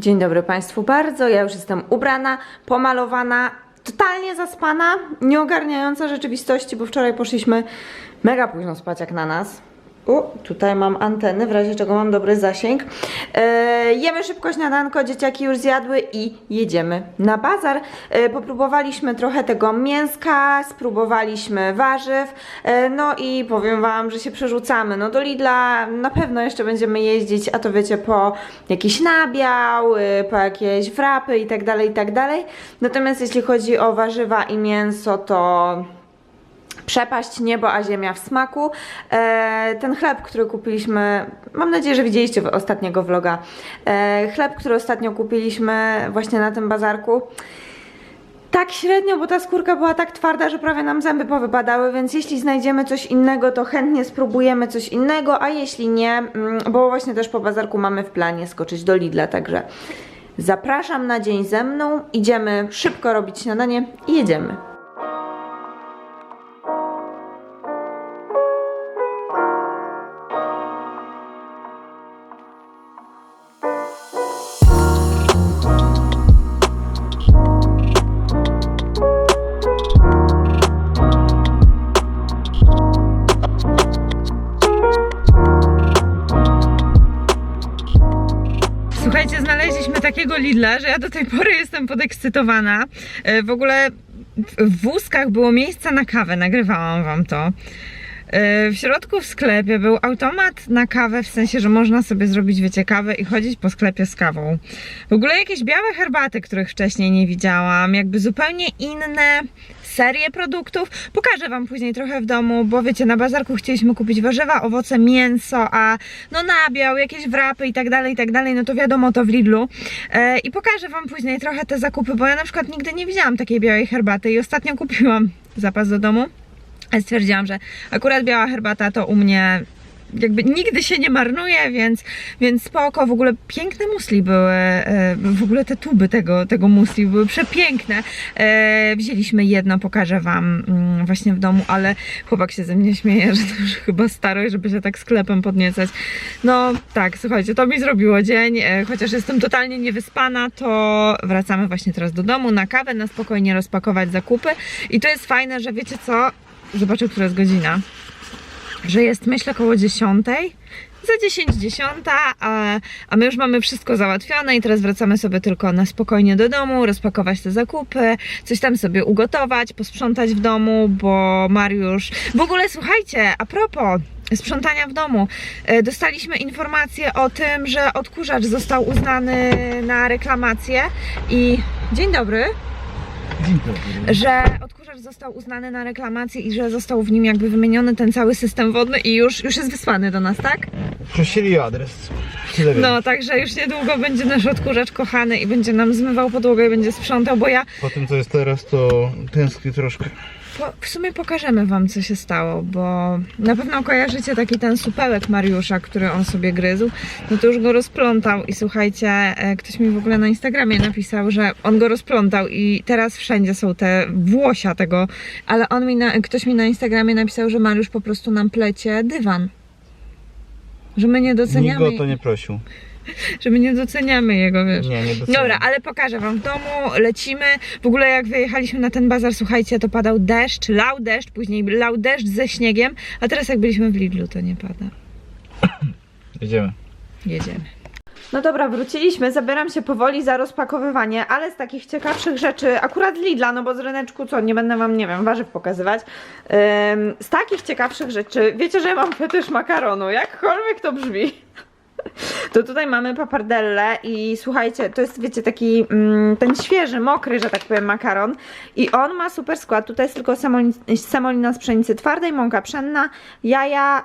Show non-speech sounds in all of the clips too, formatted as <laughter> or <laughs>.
Dzień dobry Państwu bardzo. Ja już jestem ubrana, pomalowana, totalnie zaspana, nie ogarniająca rzeczywistości, bo wczoraj poszliśmy mega późno spać jak na nas. O, tutaj mam anteny, w razie czego mam dobry zasięg. E, jemy szybko śniadanko, dzieciaki już zjadły i jedziemy na bazar. E, popróbowaliśmy trochę tego mięska, spróbowaliśmy warzyw, e, no i powiem Wam, że się przerzucamy. No do Lidla na pewno jeszcze będziemy jeździć, a to wiecie, po jakiś nabiał, y, po jakieś wrapy i tak dalej, i tak dalej. Natomiast jeśli chodzi o warzywa i mięso, to przepaść niebo, a ziemia w smaku. E, ten chleb, który kupiliśmy, mam nadzieję, że widzieliście ostatniego vloga. E, chleb, który ostatnio kupiliśmy właśnie na tym bazarku. Tak średnio, bo ta skórka była tak twarda, że prawie nam zęby powypadały, więc jeśli znajdziemy coś innego, to chętnie spróbujemy coś innego, a jeśli nie, mm, bo właśnie też po bazarku mamy w planie skoczyć do Lidla, także zapraszam na dzień ze mną, idziemy szybko robić śniadanie i jedziemy. Lidla, że ja do tej pory jestem podekscytowana. E, W ogóle w wózkach było miejsce na kawę, nagrywałam wam to. E, W środku w sklepie był automat na kawę, w sensie, że można sobie zrobić, wiecie, kawę i chodzić po sklepie z kawą. W ogóle jakieś białe herbaty, których wcześniej nie widziałam, jakby zupełnie inne serie produktów. Pokażę wam później trochę w domu, bo wiecie, na bazarku chcieliśmy kupić warzywa, owoce, mięso, a no nabiał, jakieś wrapy i tak dalej, i tak dalej, no to wiadomo to w Lidlu. E, I pokażę wam później trochę te zakupy, bo ja na przykład nigdy nie widziałam takiej białej herbaty i ostatnio kupiłam zapas do domu. Stwierdziłam, że akurat biała herbata to u mnie jakby nigdy się nie marnuje, więc, więc spoko. W ogóle piękne musli były, e, w ogóle te tuby tego, tego musli były przepiękne. E, Wzięliśmy jedno, pokażę Wam mm, właśnie w domu, ale chłopak się ze mnie śmieje, że to już chyba starość, żeby się tak sklepem podniecać. No tak, słuchajcie, to mi zrobiło dzień, e, chociaż jestem totalnie niewyspana, to wracamy właśnie teraz do domu na kawę, na spokojnie rozpakować zakupy i to jest fajne, że wiecie co, zobaczę, która jest godzina że jest myślę koło 10. Za 10, 10, a, a my już mamy wszystko załatwione i teraz wracamy sobie tylko na spokojnie do domu, rozpakować te zakupy, coś tam sobie ugotować, posprzątać w domu, bo Mariusz... W ogóle słuchajcie, a propos sprzątania w domu, e, dostaliśmy informację o tym, że odkurzacz został uznany na reklamację i... Dzień dobry Dzień dobry. że odkurzacz został uznany na reklamację i że został w nim jakby wymieniony ten cały system wodny i już, już jest wysłany do nas, tak? Prosili o adres. No, także już niedługo będzie nasz odkurzacz kochany i będzie nam zmywał podłogę i będzie sprzątał, bo ja Po tym co jest teraz to tęsknię troszkę. Po, w sumie pokażemy wam co się stało, bo na pewno kojarzycie taki ten supełek Mariusza, który on sobie gryzł, no to już go rozplątał i słuchajcie, e, ktoś mi w ogóle na Instagramie napisał, że on go rozplątał i teraz wszędzie są te włosia tego, ale on mi na, ktoś mi na Instagramie napisał, że Mariusz po prostu nam plecie dywan. Że my nie Nikt doceniamy, go o to nie prosił. <laughs> że my nie doceniamy jego, wiesz. Nie, nie doceniam. Dobra, ale pokażę wam w domu, lecimy. W ogóle jak wyjechaliśmy na ten bazar, słuchajcie, to padał deszcz, lał deszcz, później lał deszcz ze śniegiem, a teraz jak byliśmy w Lidlu, to nie pada. <coughs> Jedziemy. Jedziemy. No dobra, wróciliśmy, zabieram się powoli za rozpakowywanie, ale z takich ciekawszych rzeczy, akurat Lidla, no bo z ryneczku co, nie będę wam, nie wiem, warzyw pokazywać. Ym, z takich ciekawszych rzeczy, wiecie, że ja mam fetysz makaronu, jakkolwiek to brzmi. To tutaj mamy papardelle i słuchajcie, to jest wiecie taki mm, ten świeży, mokry, że tak powiem makaron i on ma super skład, tutaj jest tylko semolin- semolina z pszenicy twardej, mąka pszenna, jaja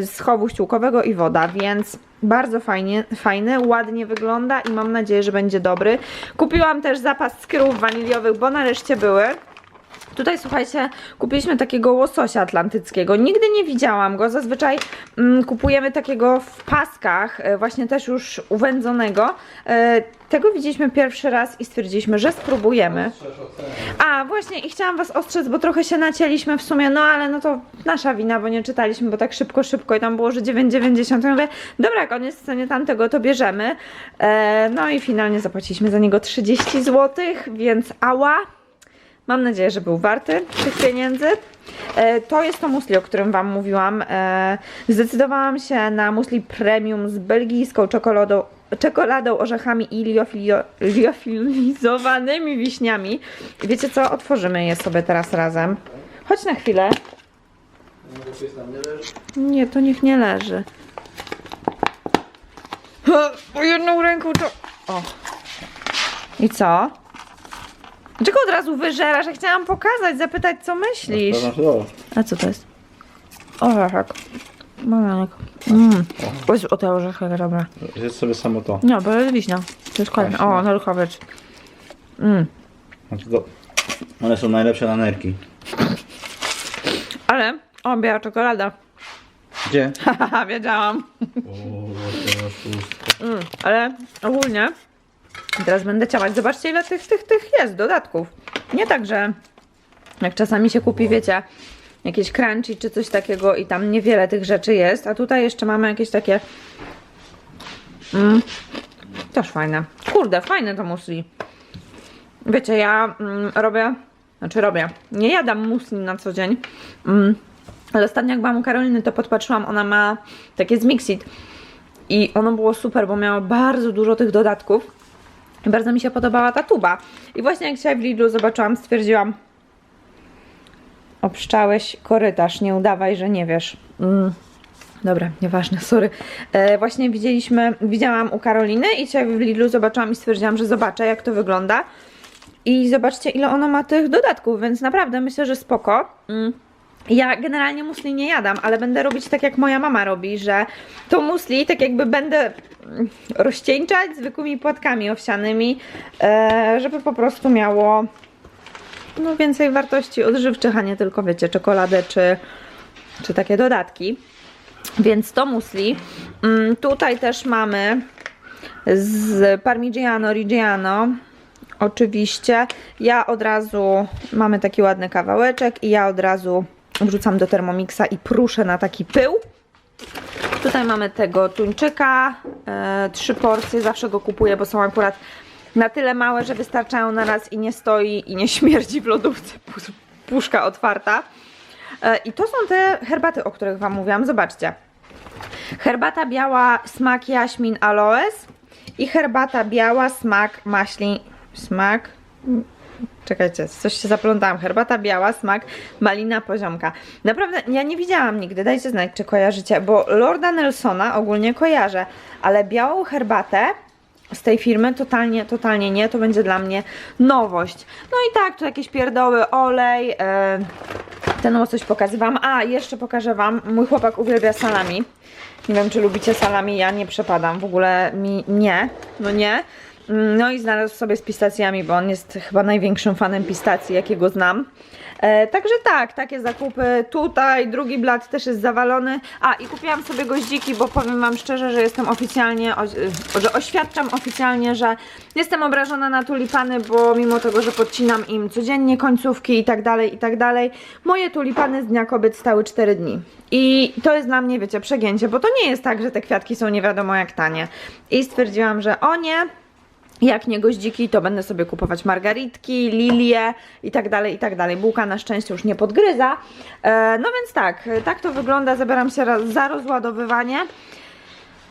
yy, z chowu ściółkowego i woda, więc bardzo fajnie, fajny, ładnie wygląda i mam nadzieję, że będzie dobry. Kupiłam też zapas skórów waniliowych, bo nareszcie były. Tutaj słuchajcie, kupiliśmy takiego łososia atlantyckiego. Nigdy nie widziałam go. Zazwyczaj mm, kupujemy takiego w paskach, e, właśnie też już uwędzonego. E, tego widzieliśmy pierwszy raz i stwierdziliśmy, że spróbujemy. A, właśnie i chciałam was ostrzec, bo trochę się nacięliśmy w sumie, no ale no to nasza wina, bo nie czytaliśmy, bo tak szybko, szybko i tam było, że 9,90. Ja mówię, dobra, jak on jest w cenie tamtego, to bierzemy. E, no i finalnie zapłaciliśmy za niego 30 zł, więc ała. Mam nadzieję, że był warty tych pieniędzy. E, to jest to musli, o którym Wam mówiłam. E, zdecydowałam się na musli premium z belgijską czekoladą, czekoladą, orzechami i liofilizowanymi wiśniami. Wiecie co? Otworzymy je sobie teraz razem. Chodź na chwilę. Nie, to niech nie leży. O jedną ręką to... O. I co? Dlaczego od razu wyżerasz? Ja chciałam pokazać, zapytać, co myślisz. A co to jest? Orzeszek. Bananek. Mmm. O, Jezu, o te orzechy, dobra. Jest sobie samo to. Nie, bo jest wiśnia. To jest kolejne. O, naruchowicz. Mmm. Znaczy to... One są najlepsze na nerki. Ale, o, biała czekolada. Gdzie? Haha, <laughs> wiedziałam. Mm, ale ogólnie teraz będę ciałać. Zobaczcie ile tych, tych, tych jest dodatków. Nie tak, że jak czasami się kupi, wiecie, jakieś crunchy czy coś takiego i tam niewiele tych rzeczy jest, a tutaj jeszcze mamy jakieś takie mm, też fajne. Kurde, fajne to musli. Wiecie, ja mm, robię, znaczy robię, nie jadam musli na co dzień, mm, ale ostatnio jak byłam u Karoliny, to podpatrzyłam, ona ma takie z Mixit i ono było super, bo miało bardzo dużo tych dodatków. Bardzo mi się podobała ta tuba. I właśnie jak dzisiaj w Lidlu zobaczyłam, stwierdziłam obszczałeś korytarz, nie udawaj, że nie wiesz. Mm. Dobra, nieważne, sorry. E, właśnie widzieliśmy, widziałam u Karoliny i dzisiaj w Lidlu zobaczyłam i stwierdziłam, że zobaczę jak to wygląda. I zobaczcie ile ona ma tych dodatków, więc naprawdę myślę, że spoko. Mm. Ja generalnie musli nie jadam, ale będę robić tak jak moja mama robi, że to musli tak jakby będę rozcieńczać zwykłymi płatkami owsianymi, e, żeby po prostu miało no, więcej wartości odżywczych, a nie tylko wiecie, czekoladę czy, czy takie dodatki. Więc to musli. Mm, tutaj też mamy z Parmigiano Reggiano. Oczywiście ja od razu mamy taki ładny kawałeczek i ja od razu wrzucam do Thermomixa i pruszę na taki pył. Tutaj mamy tego tuńczyka, e, trzy porcje, zawsze go kupuję, bo są akurat na tyle małe, że wystarczają na raz i nie stoi i nie śmierdzi w lodówce, pu- puszka otwarta. E, I to są te herbaty, o których Wam mówiłam, zobaczcie. Herbata biała, smak jaśmin aloes i herbata biała, smak maśli, smak Czekajcie, coś się zaplątałam. Herbata biała, smak malina poziomka. Naprawdę, ja nie widziałam nigdy, dajcie znać, czy kojarzycie, bo Lorda Nelsona ogólnie kojarzę, ale białą herbatę z tej firmy totalnie, totalnie nie, to będzie dla mnie nowość. No i tak, tu jakieś pierdoły, olej, e, ten łosoś pokazywałam. A, jeszcze pokażę Wam, mój chłopak uwielbia salami. Nie wiem, czy lubicie salami, ja nie przepadam, w ogóle mi nie, no nie. No i znalazł sobie z pistacjami, bo on jest chyba największym fanem pistacji, jakiego znam. E, także tak, takie zakupy tutaj, drugi blat też jest zawalony. A i kupiłam sobie goździki, bo powiem Wam szczerze, że jestem oficjalnie, o, y, że oświadczam oficjalnie, że jestem obrażona na tulipany, bo mimo tego, że podcinam im codziennie końcówki i tak dalej, i tak dalej, moje tulipany z Dnia Kobiet stały 4 dni. I to jest dla mnie, wiecie, przegięcie, bo to nie jest tak, że te kwiatki są nie wiadomo jak tanie. I stwierdziłam, że o nie, jak nie goździki, to będę sobie kupować margaritki, lilie i tak dalej, i tak dalej. Bułka na szczęście już nie podgryza. E, no więc tak, tak to wygląda. Zabieram się za rozładowywanie.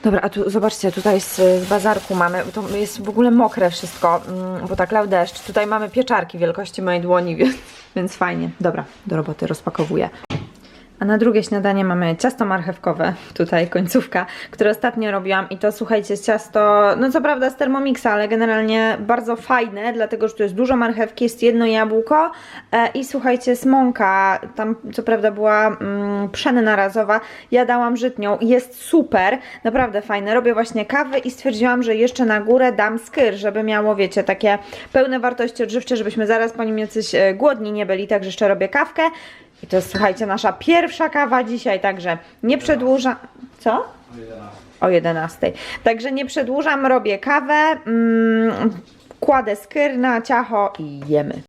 Dobra, a tu zobaczcie, tutaj z, z bazarku mamy, to jest w ogóle mokre wszystko, mm, bo tak lał deszcz. Tutaj mamy pieczarki wielkości mojej dłoni, <laughs> więc, więc fajnie. Dobra, do roboty rozpakowuję. A na drugie śniadanie mamy ciasto marchewkowe, tutaj końcówka, które ostatnio robiłam i to słuchajcie, jest ciasto, no co prawda z Thermomixa, ale generalnie bardzo fajne, dlatego że tu jest dużo marchewki, jest jedno jabłko e, i słuchajcie, mąka, tam co prawda była mm, pszenna razowa, ja dałam żytnią jest super, naprawdę fajne. Robię właśnie kawę i stwierdziłam, że jeszcze na górę dam skyr, żeby miało, wiecie, takie pełne wartości odżywcze, żebyśmy zaraz po nim jacyś e, głodni nie byli, także jeszcze robię kawkę. I to jest, słuchajcie, nasza pierwsza kawa dzisiaj, także nie przedłużam. Co? O 11. Także nie przedłużam, robię kawę, mm, kładę skyr na ciacho i jemy.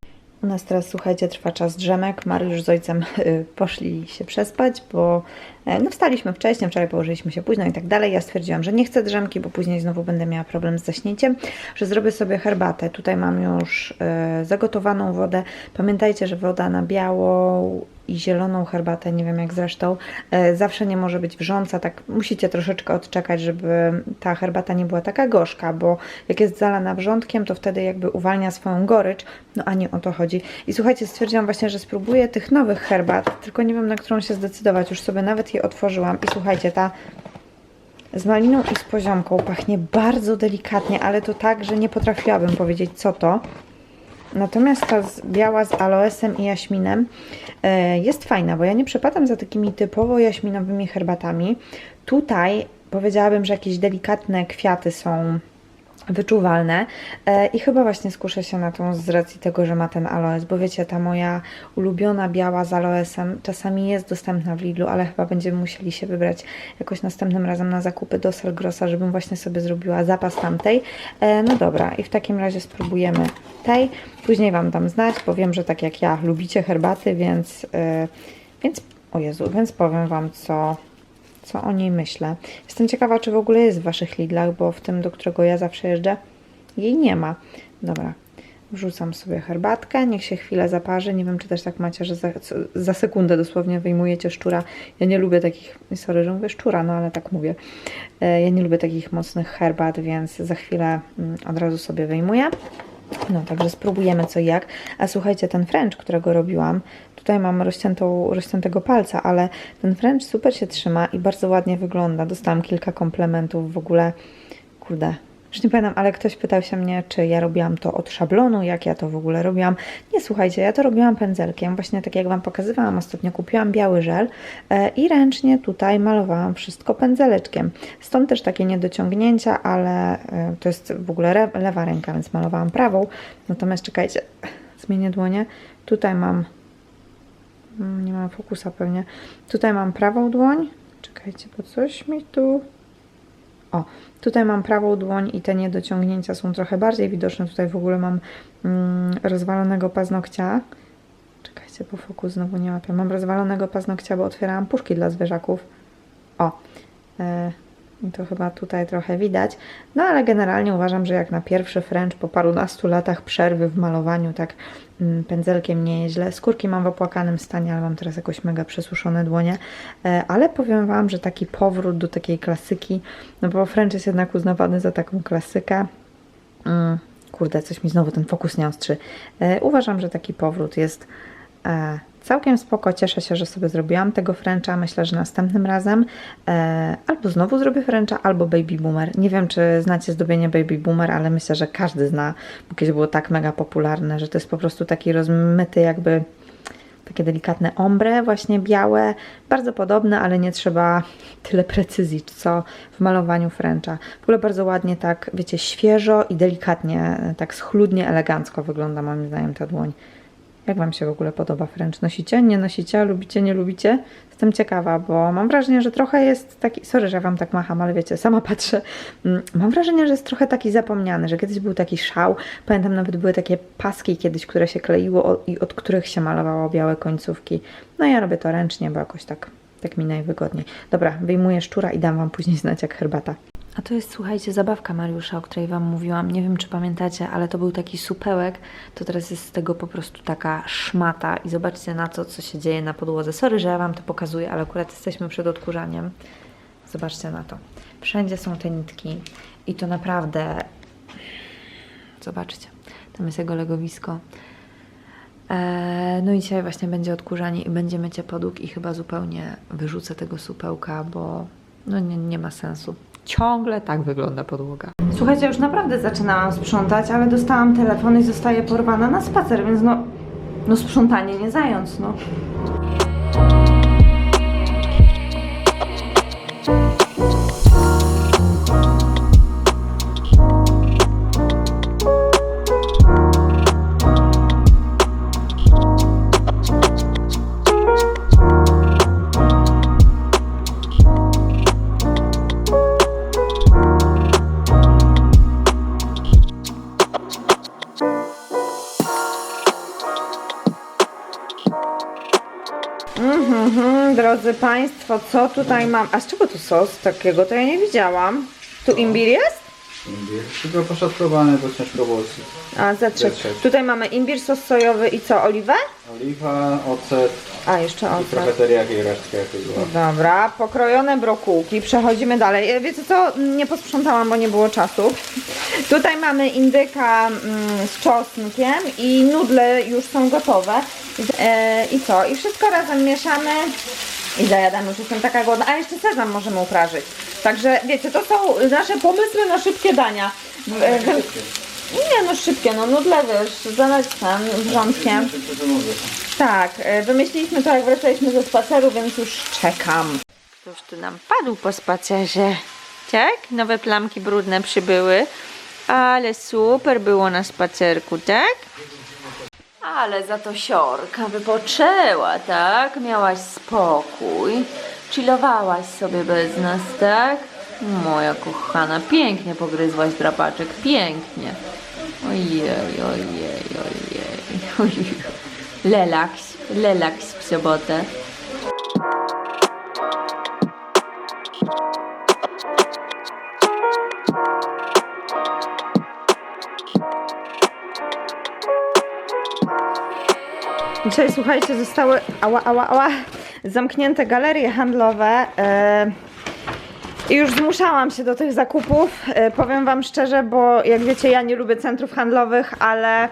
U nas teraz, słuchajcie, trwa czas drzemek. Mariusz z ojcem y, poszli się przespać, bo e, no, wstaliśmy wcześniej, wczoraj położyliśmy się późno i tak dalej. Ja stwierdziłam, że nie chcę drzemki, bo później znowu będę miała problem z zaśnięciem, że zrobię sobie herbatę. Tutaj mam już e, zagotowaną wodę. Pamiętajcie, że woda na białą i zieloną herbatę, nie wiem jak zresztą, e, zawsze nie może być wrząca, tak musicie troszeczkę odczekać, żeby ta herbata nie była taka gorzka, bo jak jest zalana wrzątkiem, to wtedy jakby uwalnia swoją gorycz, no a nie o to chodzi. I słuchajcie, stwierdziłam właśnie, że spróbuję tych nowych herbat, tylko nie wiem na którą się zdecydować, już sobie nawet je otworzyłam i słuchajcie, ta z maliną i z poziomką pachnie bardzo delikatnie, ale to tak, że nie potrafiłabym powiedzieć co to. Natomiast ta z, biała z aloesem i jaśminem e, jest fajna, bo ja nie przepadam za takimi typowo jaśminowymi herbatami. Tutaj powiedziałabym, że jakieś delikatne kwiaty są wyczuwalne e, i chyba właśnie skuszę się na tą z racji tego, że ma ten aloes, bo wiecie, ta moja ulubiona biała z aloesem czasami jest dostępna w Lidlu, ale chyba będziemy musieli się wybrać jakoś następnym razem na zakupy do Selgrosa, żebym właśnie sobie zrobiła zapas tamtej. E, no dobra, i w takim razie spróbujemy tej, później Wam dam znać, bo wiem, że tak jak ja lubicie herbaty, więc, e, więc o Jezu, więc powiem Wam, co, co o niej myślę. Jestem ciekawa, czy w ogóle jest w Waszych Lidlach, bo w tym, do którego ja zawsze jeżdżę, jej nie ma. Dobra, wrzucam sobie herbatkę, niech się chwilę zaparzy. Nie wiem, czy też tak macie, że za, za sekundę dosłownie wyjmujecie szczura. Ja nie lubię takich, sorry, że mówię szczura, no ale tak mówię. E, Ja nie lubię takich mocnych herbat, więc za chwilę mm, od razu sobie wyjmuję. No, także spróbujemy co jak. A słuchajcie, ten French, którego robiłam, tutaj mam rozciętą, rozciętego palca, ale ten French super się trzyma i bardzo ładnie wygląda. Dostałam kilka komplementów w ogóle. Kurde, już nie pamiętam, ale ktoś pytał się mnie, czy ja robiłam to od szablonu, jak ja to w ogóle robiłam. Nie, słuchajcie, ja to robiłam pędzelkiem, właśnie tak jak Wam pokazywałam ostatnio, kupiłam biały żel e, i ręcznie tutaj malowałam wszystko pędzeleczkiem. Stąd też takie niedociągnięcia, ale e, to jest w ogóle lewa ręka, więc malowałam prawą. Natomiast czekajcie, <laughs> zmienię dłonie. Tutaj mam, mm, nie mam fokusa pewnie, tutaj mam prawą dłoń. Czekajcie, bo coś mi tu... O, tutaj mam prawą dłoń i te niedociągnięcia są trochę bardziej widoczne. Tutaj w ogóle mam mm, rozwalonego paznokcia. Czekajcie, bo fokus znowu nie łapie. Mam rozwalonego paznokcia, bo otwierałam puszki dla zwierzaków. O, e, i to chyba tutaj trochę widać. No ale generalnie uważam, że jak na pierwszy French po parunastu latach przerwy w malowaniu, tak pędzelkiem nie jest źle. Skórki mam w opłakanym stanie, ale mam teraz jakoś mega przesuszone dłonie. E, ale powiem Wam, że taki powrót do takiej klasyki, no bo French jest jednak uznawany za taką klasykę. Mm, kurde, coś mi znowu ten fokus nie ostrzy. E, uważam, że taki powrót jest e, całkiem spoko. Cieszę się, że sobie zrobiłam tego Frencha. Myślę, że następnym razem e, albo znowu zrobię Frencha, albo Baby Boomer. Nie wiem, czy znacie zdobienie Baby Boomer, ale myślę, że każdy zna, bo kiedyś było tak mega popularne, że to jest po prostu taki rozmyty jakby takie delikatne ombre, właśnie białe, bardzo podobne, ale nie trzeba <laughs> tyle precyzji, co w malowaniu Frencha. W ogóle bardzo ładnie tak, wiecie, świeżo i delikatnie, tak schludnie, elegancko wygląda moim zdaniem ta dłoń. Jak Wam się w ogóle podoba French? Nosicie? Nie nosicie? Lubicie? Nie lubicie? Jestem ciekawa, bo mam wrażenie, że trochę jest taki. Sorry, że Wam tak macham, ale wiecie, sama patrzę. Mm, Mam wrażenie, że jest trochę taki zapomniany, że kiedyś był taki szał. Pamiętam, nawet były takie paski kiedyś, które się kleiło i od których się malowało białe końcówki. No ja robię to ręcznie, bo jakoś tak, tak mi najwygodniej. Dobra, wyjmuję szczura i dam Wam później znać, jak herbata. A to jest, słuchajcie, zabawka Mariusza, o której Wam mówiłam. Nie wiem, czy pamiętacie, ale to był taki supełek. To teraz jest z tego po prostu taka szmata. I zobaczcie na to, co się dzieje na podłodze. Sorry, że ja Wam to pokazuję, ale akurat jesteśmy przed odkurzaniem. Zobaczcie na to. Wszędzie są te nitki. I to naprawdę... Zobaczcie. Tam jest jego legowisko. Eee, no i dzisiaj właśnie będzie odkurzanie i będzie mycie podłóg i chyba zupełnie wyrzucę tego supełka, bo no nie, nie ma sensu. Ciągle tak wygląda podłoga. Słuchajcie, już naprawdę zaczynałam sprzątać, ale dostałam telefon i zostaję porwana na spacer, więc no, no sprzątanie nie zając, no. Drodzy Państwo, co tutaj mam? A z czego tu sos takiego? To ja nie widziałam. Tu imbir jest? Tylko poszatkowany, to ciężko było zjeść. A, zetrzeć. Zetrzeć. Tutaj mamy imbir, sos sojowy i co? Oliwę? Oliwa, ocet A, jeszcze i trochę ocet. teriaki i resztkę jakieś była. Dobra, pokrojone brokułki. Przechodzimy dalej. E, Wiecie co? Nie posprzątałam, bo nie było czasu. <laughs> Tutaj mamy indyka mm, z czosnkiem i nudle już są gotowe. E, I co? I wszystko razem mieszamy i zajadamy. Już jestem taka głodna. A jeszcze sezam możemy uprażyć. Także wiecie, to są nasze pomysły na szybkie dania. W- e, Nie no szybkie, no nudle wiesz, zalać tam wrzątkiem. Tak, e, wymyśliliśmy to jak wracaliśmy ze spaceru, więc już czekam. Już tu nam padł po spacerze. Tak? Nowe plamki brudne przybyły. Ale super było na spacerku, tak? Ale za to siorka wypoczęła, tak? Miałaś spokój. Chillowałaś sobie bez nas, tak? Moja kochana, pięknie pogryzłaś drapaczek, pięknie. Ojej, ojej, ojej. ojej. Lelaks, lelaks w sobotę. Dzisiaj, słuchajcie, zostały ała, ała, ała, zamknięte galerie handlowe. e, I już zmuszałam się do tych zakupów. E, powiem Wam szczerze, bo jak wiecie, ja nie lubię centrów handlowych, ale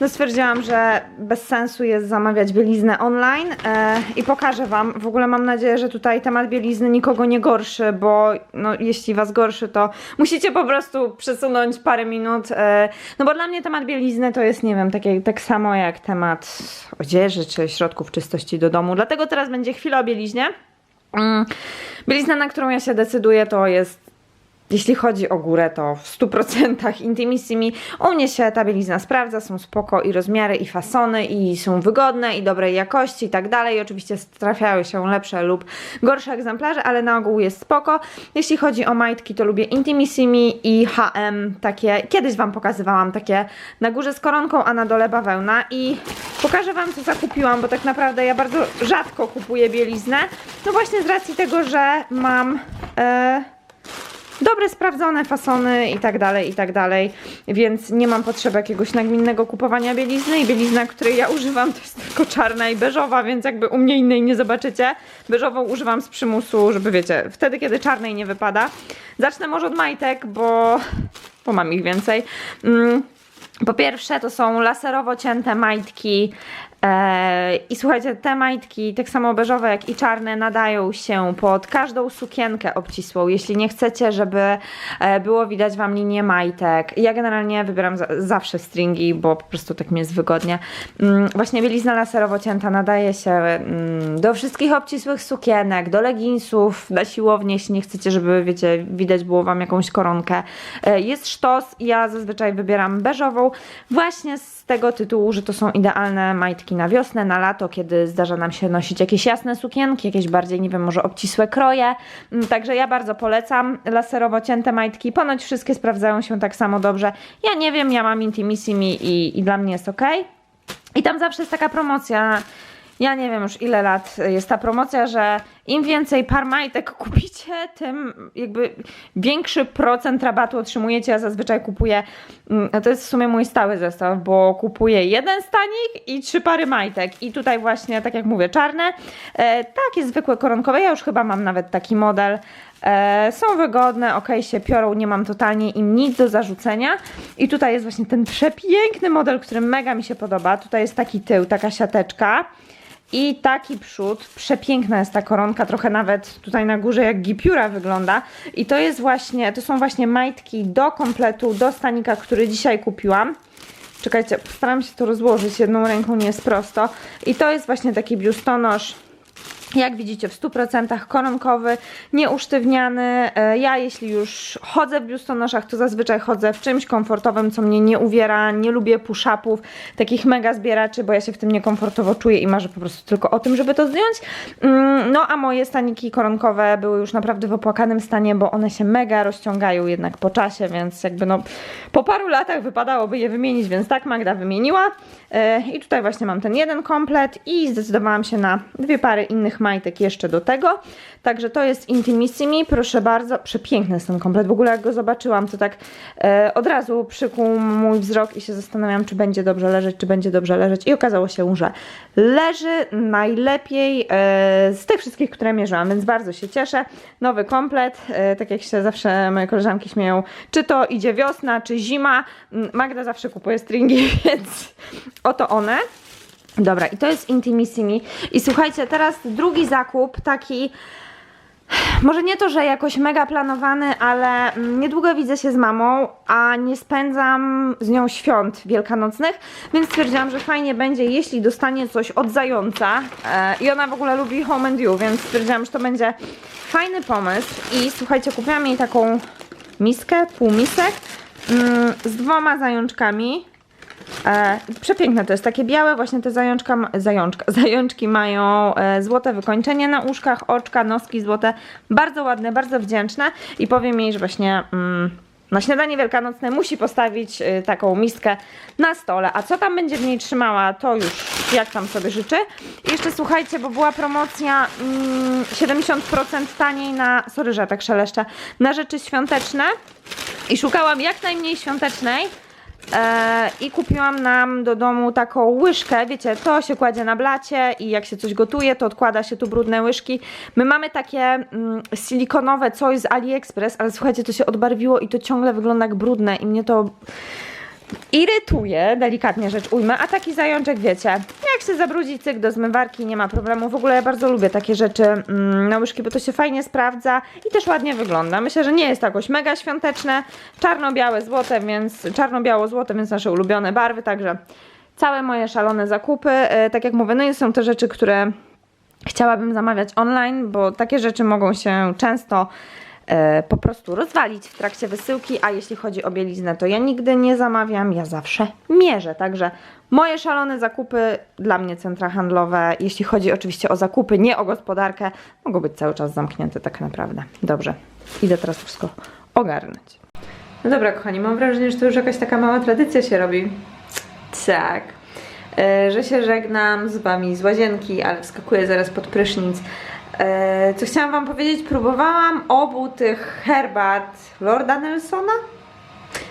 no stwierdziłam, że bez sensu jest zamawiać bieliznę online e, i pokażę Wam. W ogóle mam nadzieję, że tutaj temat bielizny nikogo nie gorszy, bo no, jeśli Was gorszy, to musicie po prostu przesunąć parę minut. E, no bo dla mnie temat bielizny to jest, nie wiem, takie, tak samo jak temat odzieży czy środków czystości do domu. Dlatego teraz będzie chwila o bieliźnie. Mm, Bielizna, na którą ja się decyduję, to jest jeśli chodzi o górę, to w 100% Intimissimi. U mnie się ta bielizna sprawdza, są spoko i rozmiary, i fasony, i są wygodne, i dobrej jakości, i tak dalej. Oczywiście trafiały się lepsze lub gorsze egzemplarze, ale na ogół jest spoko. Jeśli chodzi o majtki, to lubię Intimissimi i H&M, takie, kiedyś Wam pokazywałam, takie na górze z koronką, a na dole bawełna i pokażę Wam, co zakupiłam, bo tak naprawdę ja bardzo rzadko kupuję bieliznę, no właśnie z racji tego, że mam... E, dobre, sprawdzone fasony i tak dalej, i tak dalej, więc nie mam potrzeby jakiegoś nagminnego kupowania bielizny i bielizna, której ja używam to jest tylko czarna i beżowa, więc jakby u mnie innej nie zobaczycie. Beżową używam z przymusu, żeby wiecie, wtedy kiedy czarnej nie wypada. Zacznę może od majtek, bo, bo mam ich więcej. Mm. Po pierwsze, to są laserowo cięte majtki. E, I słuchajcie, te majtki, tak samo beżowe jak i czarne, nadają się pod każdą sukienkę obcisłą. Jeśli nie chcecie, żeby e, było widać Wam linię majtek. Ja generalnie wybieram za, zawsze stringi, bo po prostu tak mi jest wygodnie. Mm, właśnie bielizna laserowo cięta nadaje się mm, do wszystkich obcisłych sukienek, do leginsów, na siłownię, jeśli nie chcecie, żeby, wiecie, widać było Wam jakąś koronkę. E, jest sztos, ja zazwyczaj wybieram beżową, właśnie z tego tytułu, że to są idealne majtki na wiosnę, na lato, kiedy zdarza nam się nosić jakieś jasne sukienki, jakieś bardziej, nie wiem, może obcisłe kroje. Mm, Także ja bardzo polecam laserowo cięte majtki. Ponoć wszystkie sprawdzają się tak samo dobrze. Ja nie wiem, ja mam Intimissimi i, i dla mnie jest ok. I tam zawsze jest taka promocja. Ja nie wiem już ile lat jest ta promocja, że im więcej par majtek kupicie, tym jakby większy procent rabatu otrzymujecie. Ja zazwyczaj kupuję, mm, to jest w sumie mój stały zestaw, bo kupuję jeden stanik i trzy pary majtek. I tutaj właśnie, tak jak mówię, czarne, e, takie zwykłe koronkowe. Ja już chyba mam nawet taki model. E, są wygodne, ok, się piorą, nie mam totalnie im nic do zarzucenia. I tutaj jest właśnie ten przepiękny model, który mega mi się podoba. Tutaj jest taki tył, taka siateczka. I taki przód, przepiękna jest ta koronka, trochę nawet tutaj na górze jak gipiura wygląda. I to jest właśnie, to są właśnie majtki do kompletu, do stanika, który dzisiaj kupiłam. Czekajcie, postaram się to rozłożyć, jedną ręką nie jest prosto. I to jest właśnie taki biustonosz jak widzicie, w 100% koronkowy, nieusztywniany. E, Ja, jeśli już chodzę w biustonoszach, to zazwyczaj chodzę w czymś komfortowym, co mnie nie uwiera. Nie lubię push-upów, takich mega zbieraczy, bo ja się w tym niekomfortowo czuję i marzę po prostu tylko o tym, żeby to zdjąć. Mm, No, a moje staniki koronkowe były już naprawdę w opłakanym stanie, bo one się mega rozciągają jednak po czasie, więc jakby no po paru latach wypadałoby je wymienić, więc tak Magda wymieniła. E, I tutaj właśnie mam ten jeden komplet i zdecydowałam się na dwie pary innych majtek jeszcze do tego. Także to jest Intimissimi, proszę bardzo. Przepiękny jest ten komplet. W ogóle jak go zobaczyłam, to tak e, od razu przykuł mój wzrok i się zastanawiam, czy będzie dobrze leżeć, czy będzie dobrze leżeć. I okazało się, że leży najlepiej e, z tych wszystkich, które mierzyłam, więc bardzo się cieszę. Nowy komplet, e, tak jak się zawsze moje koleżanki śmieją, czy to idzie wiosna, czy zima. Magda zawsze kupuje stringi, <laughs> więc oto one. Dobra, i to jest Intimissimi. I słuchajcie, teraz drugi zakup, taki może nie to, że jakoś mega planowany, ale mm, niedługo widzę się z mamą, a nie spędzam z nią świąt wielkanocnych, więc stwierdziłam, że fajnie będzie, jeśli dostanie coś od zająca. E, I ona w ogóle lubi Home and You, więc stwierdziłam, że to będzie fajny pomysł. I słuchajcie, kupiłam jej taką miskę, półmisek mm, z dwoma zajączkami. E, przepiękne to jest, takie białe, właśnie te zajączka, zajączka, <laughs> zajączki mają e, złote wykończenie na uszkach, oczka, noski złote, bardzo ładne, bardzo wdzięczne. I powiem jej, że właśnie mm, na śniadanie wielkanocne musi postawić y, taką miskę na stole, a co tam będzie w niej trzymała, to już jak tam sobie życzy. I jeszcze słuchajcie, bo była promocja mm, 70% taniej na, sorry, że tak szeleszczę, na rzeczy świąteczne. I szukałam jak najmniej świątecznej, E, I kupiłam nam do domu taką łyżkę, wiecie, to się kładzie na blacie i jak się coś gotuje, to odkłada się tu brudne łyżki. My mamy takie mm, silikonowe coś z AliExpress, ale słuchajcie, to się odbarwiło i to ciągle wygląda jak brudne i mnie to irytuje, delikatnie rzecz ujmę, a taki zajączek, wiecie, jak się zabrudzi cyk do zmywarki, nie ma problemu. W ogóle ja bardzo lubię takie rzeczy mm, na łyżki, bo to się fajnie sprawdza i też ładnie wygląda. Myślę, że nie jest to jakoś mega świąteczne, czarno-białe, złote, więc czarno-biało-złote, więc nasze ulubione barwy, także całe moje szalone zakupy, e, tak jak mówię, no i są to rzeczy, które chciałabym zamawiać online, bo takie rzeczy mogą się często po prostu rozwalić w trakcie wysyłki, a jeśli chodzi o bieliznę, to ja nigdy nie zamawiam, ja zawsze mierzę, także moje szalone zakupy, dla mnie centra handlowe, jeśli chodzi oczywiście o zakupy, nie o gospodarkę, mogą być cały czas zamknięte tak naprawdę. Dobrze, idę teraz wszystko ogarnąć. No dobra, kochani, mam wrażenie, że to już jakaś taka mała tradycja się robi. Tak. E, że się żegnam z wami z łazienki, ale wskakuję zaraz pod prysznic. E, co chciałam wam powiedzieć, próbowałam obu tych herbat Lorda Nelsona.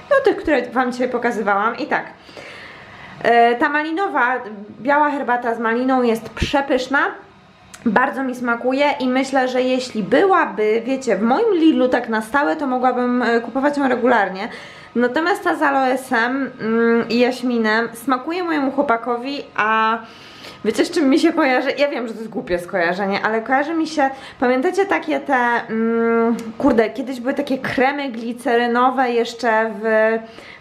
No tych, które wam dzisiaj pokazywałam i tak. E, ta malinowa, biała herbata z maliną jest przepyszna. Bardzo mi smakuje i myślę, że jeśli byłaby, wiecie, w moim Lidlu tak na stałe, to mogłabym e, kupować ją regularnie. Natomiast ta z aloesem mm, i jaśminem smakuje mojemu chłopakowi, a wiecie z czym mi się kojarzy? Ja wiem, że to jest głupie skojarzenie, ale kojarzy mi się, pamiętacie takie te, mm, kurde, kiedyś były takie kremy glicerynowe jeszcze w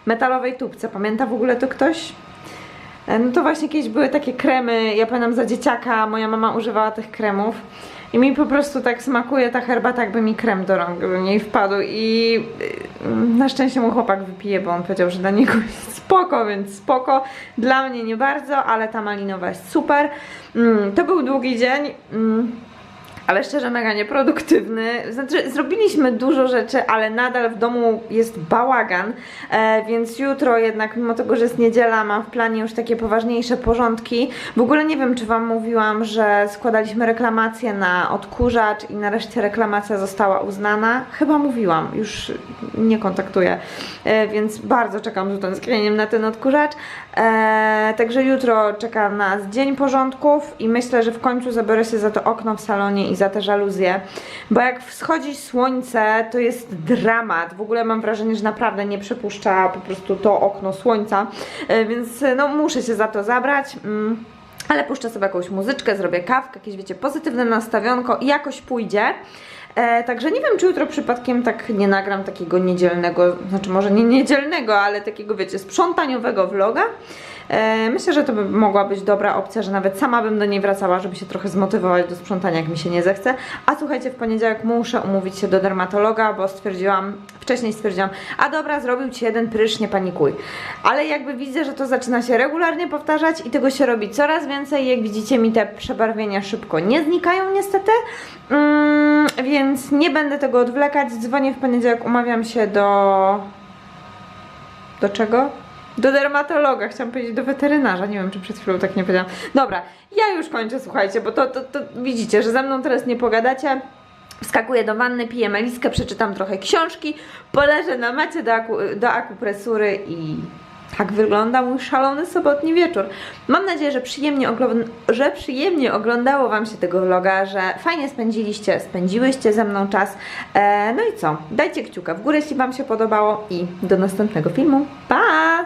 metalowej tubce, pamięta w ogóle to ktoś? E, No to właśnie kiedyś były takie kremy, ja pamiętam za dzieciaka, moja mama używała tych kremów i mi po prostu tak smakuje ta herbata, jakby mi krem do rąk by niej wpadł i y, na szczęście mój chłopak wypije, bo on powiedział, że dla niego <laughs> jest spoko, więc spoko. Dla mnie nie bardzo, ale ta malinowa jest super. Mm, To był długi dzień. Ale szczerze mega nieproduktywny. Znaczy, zrobiliśmy dużo rzeczy, ale nadal w domu jest bałagan, e, więc jutro jednak, mimo tego, że jest niedziela, mam w planie już takie poważniejsze porządki. W ogóle nie wiem, czy Wam mówiłam, że składaliśmy reklamację na odkurzacz i nareszcie reklamacja została uznana. Chyba mówiłam, już nie kontaktuję, e, więc bardzo czekam z utęsknieniem na ten odkurzacz. E, także jutro czeka nas dzień porządków i myślę, że w końcu zabiorę się za to okno w salonie i za te żaluzje, bo jak wschodzi słońce, to jest dramat. W ogóle mam wrażenie, że naprawdę nie przepuszcza po prostu to okno słońca, e, więc no muszę się za to zabrać. Mm. Ale puszczę sobie jakąś muzyczkę, zrobię kawkę, jakieś wiecie, pozytywne nastawionko i jakoś pójdzie. E, także nie wiem, czy jutro przypadkiem tak nie nagram takiego niedzielnego, znaczy może nie niedzielnego, ale takiego wiecie, sprzątaniowego vloga. E, myślę, że to by mogła być dobra opcja, że nawet sama bym do niej wracała, żeby się trochę zmotywować do sprzątania, jak mi się nie zechce. A słuchajcie, w poniedziałek muszę umówić się do dermatologa, bo stwierdziłam, wcześniej stwierdziłam, a dobra, zrobił Ci jeden prysz, nie panikuj. Ale jakby widzę, że to zaczyna się regularnie powtarzać i tego się robi coraz więcej. Jak widzicie, mi te przebarwienia szybko nie znikają niestety, mm, więc nie będę tego odwlekać. Dzwonię w poniedziałek, umawiam się do... Do czego? Do dermatologa, chciałam powiedzieć do weterynarza, nie wiem czy przed chwilą tak nie powiedziałam. Dobra, ja już kończę, słuchajcie, bo to, to, to widzicie, że ze mną teraz nie pogadacie. Wskakuję do wanny, piję meliskę, przeczytam trochę książki, poleżę na macie do, aku, do akupresury i tak wygląda mój szalony sobotni wieczór. Mam nadzieję, że przyjemnie, że przyjemnie oglądało Wam się tego vloga, że fajnie spędziliście, spędziłyście ze mną czas. E, no i co? Dajcie kciuka w górę, jeśli Wam się podobało i do następnego filmu. Pa!